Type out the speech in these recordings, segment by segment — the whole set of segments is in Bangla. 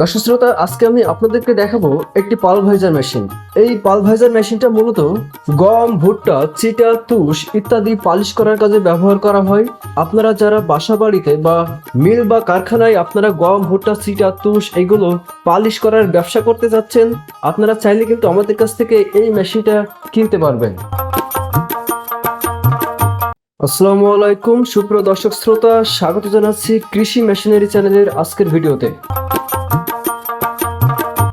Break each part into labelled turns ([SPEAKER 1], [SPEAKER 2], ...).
[SPEAKER 1] দর্শক শ্রোতা আজকে আমি আপনাদেরকে দেখাবো একটি পালভাইজার মেশিন। এই পালভাইজার মেশিনটা মূলত গম, ভুট্টা, চিটা, তুষ ইত্যাদি পালিশ করার কাজে ব্যবহার করা হয়। আপনারা যারা বাসা বাড়িতে বা মিল বা কারখানায় আপনারা গম, ভুট্টা, চিটা, তুষ এগুলো পালিশ করার ব্যবসা করতে যাচ্ছেন, আপনারা চাইলে কিন্তু আমাদের কাছ থেকে এই মেশিনটা কিনতে পারবেন। আসসালামু আলাইকুম, সুপ্রিয় দর্শক শ্রোতা স্বাগত জানাচ্ছি কৃষি মেশিনারি চ্যানেলের আজকের ভিডিওতে।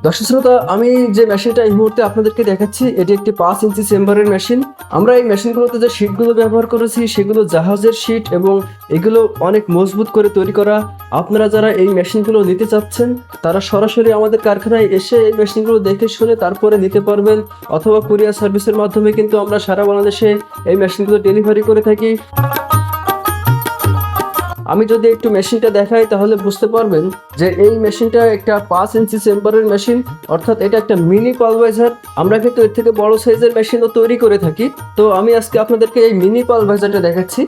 [SPEAKER 1] দর্শক শ্রোতা, আমি যে মেশিনটা এই মুহূর্তে আপনাদেরকে দেখাচ্ছি, এটি একটি পাঁচ ইঞ্চি চেম্বারের মেশিন আমরা এই মেশিনগুলোতে যে শীটগুলো ব্যবহার করেছি, সেগুলো জাহাজের শীট এবং এগুলো অনেক মজবুত করে তৈরি করা। আপনারা যারা এই মেশিনগুলো নিতে চাচ্ছেন, তারা সরাসরি আমাদের কারখানায় এসে এই মেশিনগুলো দেখে শুনে তারপরে নিতে পারবেন, অথবা কুরিয়ার সার্ভিসের মাধ্যমে কিন্তু আমরা সারা বাংলাদেশে এই মেশিনগুলো ডেলিভারি করে থাকি। আমি যদি একটু মেশিনটা দেখাই, তাহলে বুঝতে পারবেন যে এই মেশিনটা একটা পাঁচ ইঞ্চি চেম্বারের মেশিন, অর্থাৎ এটা একটা মিনি পালভাইজার। আমরা কিন্তু এর থেকে বড় সাইজের মেশিনও তৈরি করে থাকি। তো আমি আজকে আপনাদেরকে এই মিনি পালভাইজারটা দেখাচ্ছি।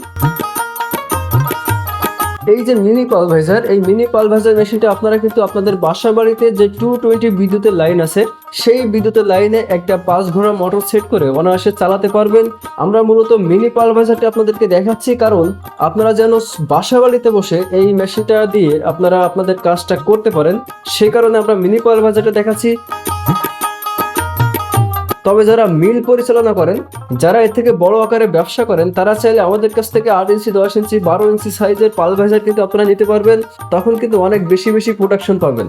[SPEAKER 1] এই যে মিনি পালভাইজার এই মিনি পালভাইজার মেশিনটা আপনারা কিন্তু আপনাদের বাসা বাড়িতে যে টু টোয়েন্টি বিদ্যুতের লাইন আছে, সেই বিদ্যুতের লাইনে একটা পাঁচ ঘোড়া মোটর সেট করে অনায়াসে চালাতে পারবেন। আমরা মূলত মিনি পালভাইজারটা আপনাদেরকে দেখাচ্ছি, কারণ আপনারা যেন বাসা বাড়িতে বসে এই মেশিনটা দিয়ে আপনারা আপনাদের কাজটা করতে পারেন। সেই কারণে আমরা মিনি পালভাইজারটা দেখাচ্ছি। তবে যারা মিল পরিচালনা করেন, যারা এর থেকে বড় আকারে ব্যবসা করেন, তারা চাইলে আমাদের কাছ থেকে আট ইঞ্চি, দশ ইঞ্চি, বারো ইঞ্চি সাইজের পাল পালভাইজার কিন্তু আপনারা নিতে পারবেন, তখন কিন্তু অনেক বেশি বেশি প্রোডাকশন পাবেন।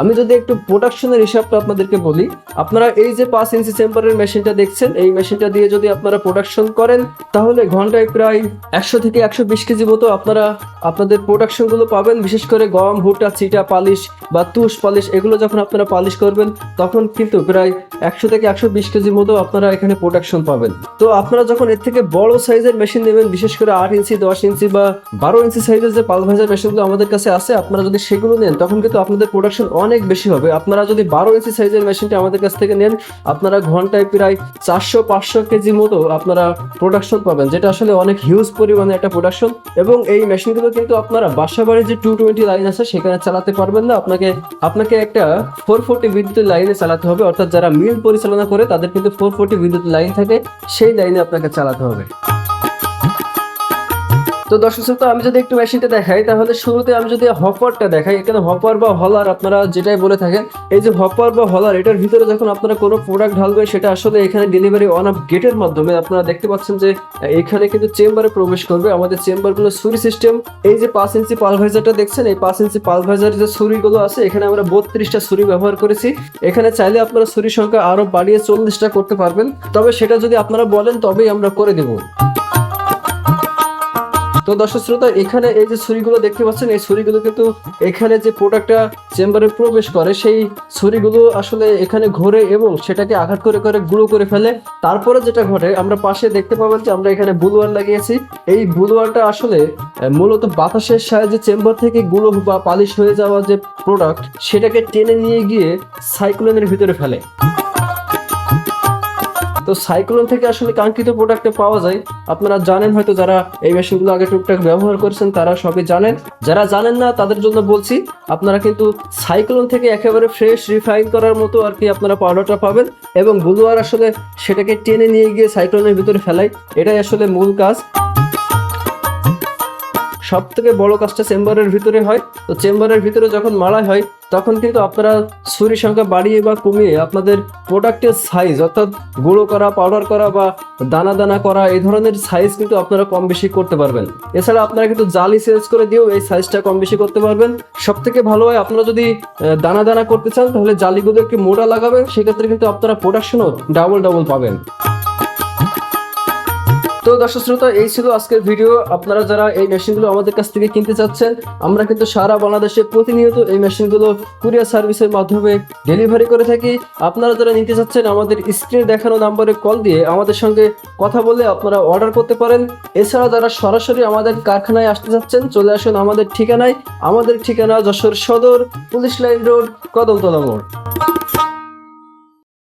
[SPEAKER 1] আমি যদি একটু প্রোডাকশনের হিসাবটা আপনাদেরকে বলি, আপনারা এই যে পাঁচ ইঞ্চি চেম্বারের মেশিনটা দেখছেন, এই মেশিনটা দিয়ে যদি আপনারা প্রোডাকশন করেন, তাহলে ঘন্টায় প্রায় একশো থেকে একশো বিশ কেজি মতো আপনারা, আপনাদের প্রোডাকশনগুলো পাবেন। বিশেষ করে গম, ভুট্টা চিটা পালিশ বা তুষ পালিশ, এগুলো যখন আপনারা পালিশ করবেন, তখন কিন্তু প্রায় একশো থেকে একশো বিশ কেজি মতো আপনারা এখানে প্রোডাকশন পাবেন। তো আপনারা যখন এর থেকে বড় সাইজের মেশিন নেবেন, বিশেষ করে আট ইঞ্চি, দশ ইঞ্চি বা বারো ইঞ্চি সাইজের যে পালভাইজার মেশিনগুলো আমাদের কাছে আছে, আপনারা যদি সেগুলো নেন, তখন কিন্তু আপনাদের প্রোডাকশন অনেক বেশি হবে। আপনারা যদি বারো ইঞ্চি সাইজের মেশিনটা আমাদের কাছ থেকে নেন, আপনারা ঘন্টায় প্রায় চারশো, পাঁচশো কেজি মতো আপনারা প্রোডাকশন পাবেন, যেটা আসলে অনেক হিউজ পরিমাণে একটা প্রোডাকশন এবং এই মেশিনগুলো কিন্তু আপনারা বাসা বাড়ির যে টু টোয়েন্টি লাইন আছে, সেখানে চালাতে পারবেন না। আপনাকে আপনাকে একটা ফোর ফোর্টি বিদ্যুতের লাইনে চালাতে হবে। অর্থাৎ যারা মিল পরিচালনা করে তাদের কিন্তু ফোর ফোর্টি বিদ্যুৎ লাইন থাকে সেই লাইনে আপনাকে চালাতে হবে। তো দর্শক শ্রোতা, আমি যদি একটু মেশিনটা দেখাই, তাহলে শুরুতে আমি যদি হপারটা দেখাই, এখানে হপার বা হলার আপনারা যেটাই বলে থাকেন, এই যে হপার বা হলার, এটার ভিতরে যখন আপনারা কোনো প্রোডাক্ট ঢালবেন, সেটা আসলে এখানে ডেলিভারি অন অফ গেটের মাধ্যমে আপনারা দেখতে পাচ্ছেন যে, এখানে কিন্তু চেম্বারে প্রবেশ করবে। আমাদের চেম্বারগুলো সুরি সিস্টেম এই যে পাঁচ ইঞ্চি পালভাইজারটা দেখছেন, এই পাঁচ ইঞ্চি পালভাইজারের যে সুরিগুলো আছে, এখানে আমরা বত্রিশটা সুরি ব্যবহার করেছি। এখানে চাইলে আপনারা সুরির সংখ্যা আরও বাড়িয়ে চল্লিশটা করতে পারবেন। তবে সেটা যদি আপনারা বলেন, তবেই আমরা করে দেবো। তো দর্শক শ্রোতা, এখানে এই যে ছুরিগুলো দেখতে পাচ্ছেন, এই ছুরিগুলো কিন্তু এখানে যে প্রোডাক্টটা চেম্বারে প্রবেশ করে, সেই ছুরিগুলো আসলে এখানে ঘোরে এবং সেটাকে আঘাত করে করে গুঁড়ো করে ফেলে। তারপরে যেটা ঘটে, আমরা পাশে দেখতে পাবেন যে আমরা এখানে বুলওয়ার লাগিয়েছি। এই বুলওয়ারটা আসলে মূলত বাতাসের সাহায্যে চেম্বার থেকে গুঁড়ো বা পালিশ হয়ে যাওয়া যে প্রোডাক্ট সেটাকে টেনে নিয়ে গিয়ে সাইক্লোনের ভিতরে ফেলে। তো সাইক্লোন থেকে আসলে কাঙ্ক্ষিত প্রোডাক্টে পাওয়া যায়। আপনারা জানেন হয়তো যারা এই মেশিনগুলো আগে টুকটাক ব্যবহার করেছেন, তারা সবই জানেন। যারা জানেন না, তাদের জন্য বলছি, আপনারা কিন্তু সাইক্লোন থেকে একেবারে ফ্রেশ রিফাইন করার মতো আর কি আপনারা পাউডারটা পাবেন এবং বুলুয়ার আসলে সেটাকে টেনে নিয়ে গিয়ে সাইক্লোনের ভিতরে ফেলাই। এটাই আসলে মূল কাজ। সব থেকে বড় কাজটা চেম্বারের ভিতরে হয়। তো চেম্বারের ভিতরে যখন মারা হয়, তখন কিন্তু আপনারা ছুরি সংখ্যা বাড়িয়ে বা কমিয়ে আপনাদের প্রোডাক্টের সাইজ অর্থাৎ গুঁড়ো করা পাউডার করা বা দানা দানা করা, এই ধরনের সাইজ কিন্তু আপনারা কম বেশি করতে পারবেন। এছাড়া আপনারা কিন্তু জালি চেঞ্জ করে দিয়েও এই সাইজটা কম বেশি করতে পারবেন। সব থেকে ভালো হয়, আপনারা যদি দানা দানা করতে চান, তাহলে জালিগুলো একটু মোটা লাগাবেন। সেক্ষেত্রে কিন্তু আপনারা প্রোডাকশনও ডাবল ডাবল পাবেন। তো দর্শক শ্রোতা, এই ছিল আজকের ভিডিও। আপনারা যারা এই মেশিনগুলো আমাদের কাছ থেকে কিনতে চাচ্ছেন, আমরা কিন্তু সারা বাংলাদেশে প্রতিনিয়ত এই মেশিনগুলো কুরিয়ার সার্ভিসের মাধ্যমে ডেলিভারি করে থাকি। আপনারা যারা নিতে চাচ্ছেন, আমাদের স্ক্রিনে দেখানো নাম্বারে কল দিয়ে আমাদের সঙ্গে কথা বলে আপনারা অর্ডার করতে পারেন। এছাড়া যারা সরাসরি আমাদের কারখানায় আসতে চাচ্ছেন, চলে আসুন আমাদের ঠিকানায়। আমাদের ঠিকানা যশোর সদর, পুলিশ লাইন রোড, কদমতলা মোড়।